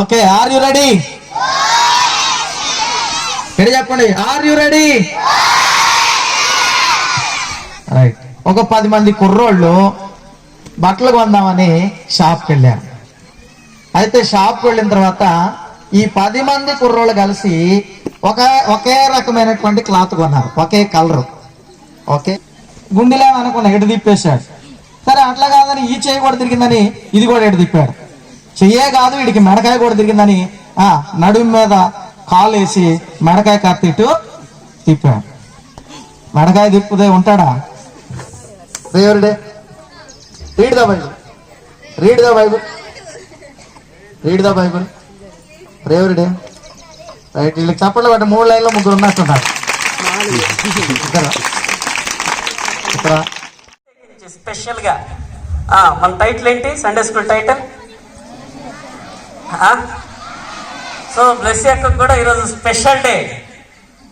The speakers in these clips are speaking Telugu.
Okay are you ready ready చెప్పండి. ఆర్ యు రెడీ రైట్ ఒక పది మంది కుర్రోళ్ళు బట్టలు కొందామని షాప్కి వెళ్ళారు అయితే షాప్కి వెళ్ళిన తర్వాత ఈ పది మంది కుర్రోళ్ళు కలిసి ఒక ఒకే రకమైనటువంటి క్లాత్ కొన్నారు. ఒకే కలరు. ఓకే గుండెలే అనుకున్నా ఎటు తిప్పేశాడు. సరే అట్లా కాదని ఈ చెయ్యి కూడా తిరిగిందని ఇది కూడా ఎటు తిప్పాడు. చెయ్యే కాదు వీడికి మెడకాయ కూడా తిరిగిందని ఆ నడుము మీద కాలు వేసి మెడకాయ కత్తిట్టు తిప్పాడు. మెడకాయ తిప్పుదే ఉంటాడా? దేవుడే read the Bible read the Bible read the Bible రేవరుడే right వీళ్ళకి చప్పట్లు పట్టి మూడు లైన్లో ముగ్గురు ఉన్నట్టున్నారు ఇక్కడ ఇక్కడ స్పెషల్గా. ఆ, మన టైటిల్ ఏంటి? Sunday school title so bless యొక్క కూడా ఈరోజు స్పెషల్ డే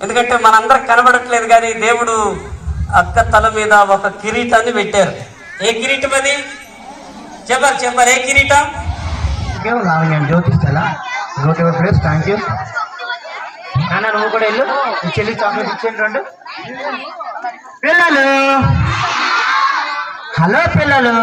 ఎందుకంటే మనందరికి కనబడట్లేదు కానీ దేవుడు అక్క తల మీద ఒక కిరీటాన్ని పెట్టారు. ఏ కిరీటం అది? చెప్పారు చెప్పారు ఏ కిరీటం? జ్యోతిస్తలా థ్యాంక్ యూ నాన్న నువ్వు కూడా వెళ్ళు. చెల్లి చాక్లెట్ ఇచ్చేయండి రెండు. పిల్లలు. హలో పిల్లలు.